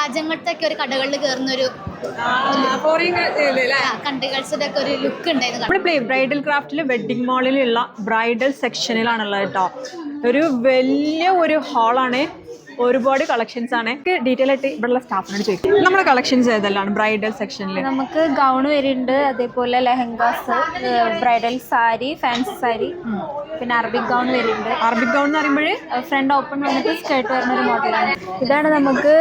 രാജ്യങ്ങളിലത്തെ ഒരു കടകളിൽ കയറുന്ന ഒരു ഫോറിൻ അല്ലേ കൺട്രികൾസിന്റെ ഒരു ലുക്ക് ഉണ്ടായിരുന്നു. ബ്രൈഡൽ ക്രാഫ്റ്റിൽ വെഡിങ് മാളിലുള്ള ബ്രൈഡൽ സെക്ഷനിലാണുള്ളത് കേട്ടോ. ഒരു വലിയ ഒരു ഹാളാണ് ഒരുപാട് കളക്ഷൻസ് ആണ്. ഡീറ്റെയിൽ ആയിട്ട് ഇവിടെയുള്ള സ്റ്റാഫിനോട് ചോദിക്കും. നമ്മുടെ കളക്ഷൻസ് ഏതെല്ലാം ബ്രൈഡൽ സെക്ഷനിൽ നമുക്ക് ഗൗൺ വരുന്നുണ്ട് അതേപോലെ ലെഹങ്കാസ് ബ്രൈഡൽ സാരി ഫാൻസി സാരി. പിന്നെ അറബിക് ഗൗൺ വരുന്നുണ്ട്. അറബിക് ഗൗൺ എന്ന് പറയുമ്പോൾ ഫ്രണ്ട് ഓപ്പൺ വന്നിട്ട് സ്കേർട്ട് വരുന്ന ഒരു മോഡലാണ്. ഇതാണ് നമുക്ക്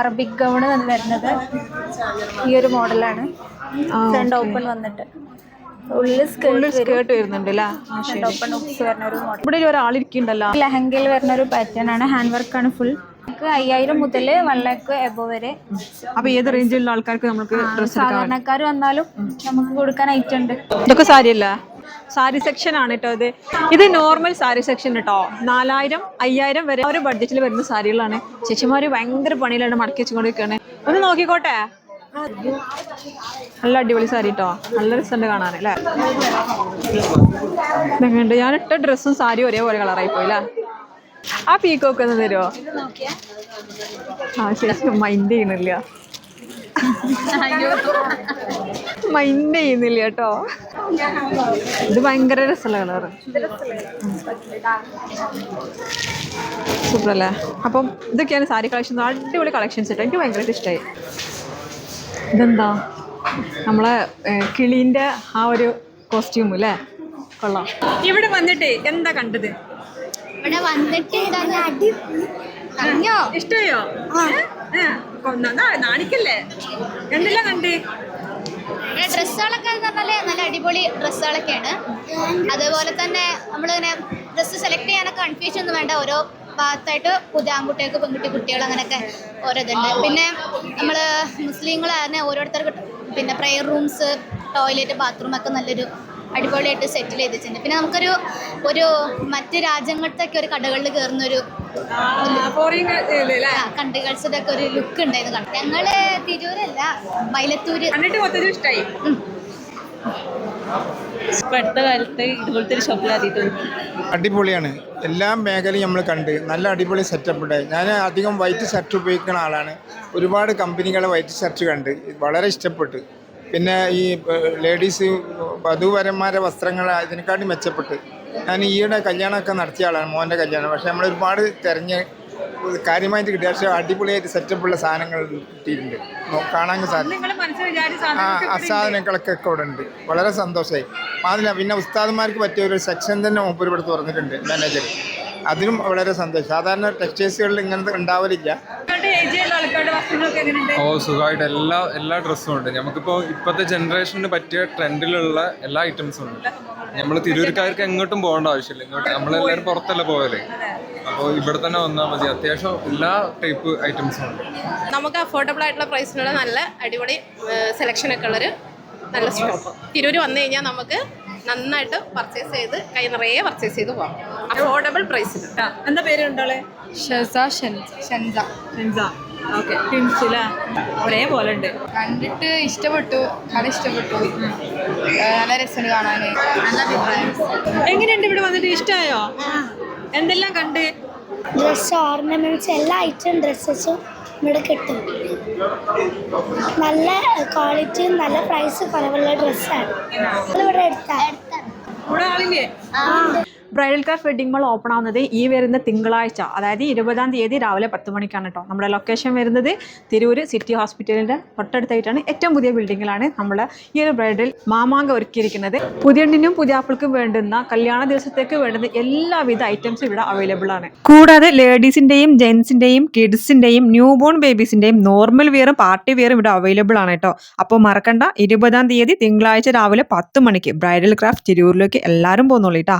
അറബിക് ഗൗൺ വരുന്നത്. ഈ ഒരു മോഡലാണ്. ഫ്രണ്ട് ഓപ്പൺ വന്നിട്ട്. ഉള്ളിൽ സ്കേർട്ട് വരുന്നുണ്ട് ഫ്രണ്ട് ഓപ്പൺ ഉപ്സ് വരുന്ന ഒരു മോഡൽ. ഇവിടെ ഒരു ഒരാൾ ഇരിക്കുന്നുണ്ടല്ലോ. ലെഹങ്കയിൽ വരുന്ന ഒരു പാറ്റേൺ ആണ്. ഹാൻഡ് വർക്കാണ് ഫുൾ നമുക്ക് അയ്യായിരം മുതൽ വൺ ലാക്ക് എബോ വരെ. അപ്പൊ ഏത് റേഞ്ചിലുള്ള ആൾക്കാർക്ക് നമുക്ക് സാധാരണക്കാർ വന്നാലും നമുക്ക് കൊടുക്കാൻ ഐറ്റം ഉണ്ട്. ഇതൊക്കെ സാരി അല്ല സാരി സെക്ഷൻ ആണ് കേട്ടോ ഇത്. ഇത് നോർമൽ സാരി സെക്ഷൻ കേട്ടോ നാലായിരം അയ്യായിരം വരെ ഒരു ബഡ്ജറ്റിൽ വരുന്ന സാരികളാണ്. ചേച്ചിമാര് ഭയങ്കര പണിയിലാണ് മടക്കി വെച്ചുകൊണ്ടിരിക്കുകയാണ് ഒന്ന് നോക്കിക്കോട്ടെ. നല്ല അടിപൊളി സാരി കേട്ടോ നല്ല രസമുണ്ട് ഇതെങ്ങനെയുണ്ട് ഞാൻ ഇട്ട ഡ്രസ്സും സാരിയും ഒരേപോലെ കളറായി പോയി അല്ലേ? ആ പീക്കോക്ക് ഒന്ന് തരുമോ ആ ശരി മൈൻഡ് ചെയ്യുന്നില്ല. മൈൻഡ് ചെയ്യുന്നില്ല കേട്ടോ. ഇത് ഭയങ്കര രസമുള്ള കളറ് സൂപ്പർ അല്ലേ അപ്പം ഇതൊക്കെയാണ് സാരി കളക്ഷൻസ്. അടിപൊളി കളക്ഷൻസ് കേട്ടോ. എനിക്ക് ഭയങ്കരമായിട്ട് ഇഷ്ടമായി ഇതെന്താ? നമ്മളെ കിളീന്റെ ആ ഒരു കോസ്റ്റ്യൂം അല്ലേ കൊള്ളാം. ഇവിടെ വന്നിട്ട് എന്താ കണ്ടത്? ഇവിടെ വന്നിട്ട് ഇഷ്ടയോ? നാണിക്കല്ലേ? എന്തെല്ലാം കണ്ട്? ഡ്രസ്സുകളൊക്കെ എന്ന് പറഞ്ഞാൽ നല്ല അടിപൊളി ഡ്രസ്സുകളൊക്കെയാണ്. അതുപോലെ തന്നെ നമ്മളിങ്ങനെ ഡ്രസ്സ് സെലക്ട് ചെയ്യാനൊക്കെ കൺഫ്യൂഷൻ ഒന്നും വേണ്ട. ഓരോ ഭാഗത്തായിട്ട് പുതിയ ആൺകുട്ടികൾക്ക് പെൺകുട്ടി കുട്ടികൾ അങ്ങനെയൊക്കെ ഓരോ ഇതുണ്ട് പിന്നെ നമ്മൾ മുസ്ലിങ്ങൾ തന്നെ ഓരോരുത്തർക്ക് പിന്നെ പ്രെയർ റൂംസ് ടോയ്ലറ്റ് ബാത്റൂം ഒക്കെ നല്ലൊരു അടിപൊളിയായിട്ട് സെറ്റിൽ ചെയ്ത് വെച്ചിട്ടുണ്ട് പിന്നെ നമുക്കൊരു ഒരു മറ്റ് രാജ്യങ്ങളിലത്തെ ഒരു കടകളിൽ കയറുന്നൊരു കണ്ടുകൾസിന്റെ ഒക്കെ ഒരു ലുക്ക് ഉണ്ടായിരുന്നു കണ്ടു ഞങ്ങൾ തിരൂരല്ല മൈലത്തൂര്. ഇഷ്ടമായി ഇപ്പൊ അടുത്ത കാലത്ത് ഇതുപോലത്തെ ഒരു അടിപൊളിയാണ്. എല്ലാ മേഖലയും നമ്മൾ കണ്ട് നല്ല അടിപൊളി സെറ്റപ്പ് ഉണ്ട് ഞാൻ അധികം വൈറ്റ് ഷർട്ട് ഉപയോഗിക്കുന്ന ആളാണ്. ഒരുപാട് കമ്പനികളെ വൈറ്റ് ഷർട്ട് കണ്ട്. വളരെ ഇഷ്ടപ്പെട്ടു. പിന്നെ ഈ ലേഡീസ് വധുവരന്മാരെ വസ്ത്രങ്ങൾ അതിനെക്കാട്ടി മെച്ചപ്പെട്ട്. ഞാൻ ഈയിടെ കല്യാണമൊക്കെ നടത്തിയ ആളാണ് മോന്റെ കല്യാണം. പക്ഷേ നമ്മൾ ഒരുപാട് തിരഞ്ഞ് കാര്യമായിട്ട് കിട്ടിയ പക്ഷേ അടിപൊളിയായിട്ട് സെറ്റപ്പുള്ള സാധനങ്ങൾ കിട്ടിയിട്ടുണ്ട്. കാണാൻ വിചാരിച്ച ആ അസാധനങ്ങളൊക്കെ ഇവിടെ ഉണ്ട് വളരെ സന്തോഷമായി അതില്ല പിന്നെ ഉസ്താദന്മാർക്ക് പറ്റിയ ഒരു സെക്ഷൻ തന്നെ മൂപ്പര് ഇവിടെ തുറന്നിട്ടുണ്ട് മാനേജർ അതിനും വളരെ സന്തോഷം. സാധാരണ ടെക്സ്റ്റൈൽസുകളിൽ ഇങ്ങനത്തെ ഉണ്ടാവലില്ല. ഓ സുഖമായിട്ട് എല്ലാ എല്ലാ ഡ്രസ്സും ഉണ്ട്. നമുക്കിപ്പോൾ ഇപ്പോഴത്തെ ജനറേഷന് പറ്റിയ ട്രെൻഡിലുള്ള എല്ലാ ഐറ്റംസും ഉണ്ട്. നമ്മൾ തിരൂർക്കാർക്ക് എങ്ങോട്ടും പോകേണ്ട ആവശ്യമില്ല. ഇങ്ങോട്ട് നമ്മളെല്ലാവരും പുറത്തല്ല പോകല്ലേ അപ്പോൾ ഇവിടെ തന്നെ വന്നാൽ മതി. അത്യാവശ്യം എല്ലാ ടൈപ്പ് ഐറ്റംസും ഉണ്ട്. നമുക്ക് അഫോർഡബിൾ ആയിട്ടുള്ള പ്രൈസിനുള്ള നല്ല അടിപൊളി സെലക്ഷൻ ഒക്കെ ഉള്ളൊരു നല്ല ഷോപ്പ് തിരൂര് വന്നു കഴിഞ്ഞാൽ നമുക്ക് നന്നായിട്ട് പർച്ചേസ് ചെയ്ത് കൈ നിറയെ പർച്ചേസ് ചെയ്ത് പോകാം അഫോർഡബിൾ പ്രൈസിൽ എന്താ പേര് ഉണ്ടോളെ ഷെസ ഷെൻസ. ഷെൻസ. ഷെൻസ. ഓക്കെ. ടിൻസ് അല്ലേ ഒരേപോലെ ഉണ്ട് കണ്ടിട്ട് ഇഷ്ടപ്പെട്ടു. കട ഇഷ്ടപ്പെട്ടു. നല്ല രസമുണ്ട് കാണാൻ നല്ല അഭിപ്രായം. എങ്ങനെയുണ്ട് ഇവിടെ വന്നിട്ട്? ഇഷ്ടമായോ എന്തെല്ലാം കണ്ട്? ഡ്രസ്സ് ഓർണമെന്റ്സ് എല്ലാ ഐറ്റം ഡ്രസ്സസും ഇവിടെ കിട്ടും. നല്ല ക്വാളിറ്റിയും നല്ല പ്രൈസ് കുറവുള്ള ഡ്രസ്സാണ് ഇവിടെ എടുത്താൽ ഇവിടെ ആളില്ലേ? Bridal craft wedding mall open ആവുന്നത് ഈ വരുന്ന തിങ്കളാഴ്ച അതായത് ഇരുപതാം തീയതി രാവിലെ പത്ത് മണിക്കാണ് കേട്ടോ നമ്മുടെ ലൊക്കേഷൻ വരുന്നത് തിരൂർ സിറ്റി ഹോസ്പിറ്റലിന്റെ തൊട്ടടുത്തായിട്ടാണ് ഏറ്റവും പുതിയ ബിൽഡിങ്ങിലാണ് നമ്മൾ ഈ ഒരു ബ്രൈഡൽ മാമാങ്ക ഒരുക്കിയിരിക്കുന്നത്. പുതിയണ്ണിനും പുതിയാപ്പിൾക്കും വേണ്ടുന്ന കല്യാണ ദിവസത്തേക്ക് വേണ്ടുന്ന എല്ലാവിധ ഐറ്റംസും ഇവിടെ അവൈലബിൾ ആണ്. കൂടാതെ ലേഡീസിന്റെയും ജെൻസിന്റെയും കിഡ്സിന്റെയും ന്യൂ ബോൺ ബേബീസിന്റെയും നോർമൽ വെയറും പാർട്ടി വെയറും ഇവിടെ അവൈലബിൾ ആണ് കേട്ടോ അപ്പോൾ മറക്കണ്ട ഇരുപതാം തീയതി തിങ്കളാഴ്ച രാവിലെ പത്ത് മണിക്ക് ബ്രൈഡൽ ക്രാഫ്റ്റ് തിരൂരിലേക്ക് എല്ലാവരും പോകുന്നുള്ളൂ കേട്ടോ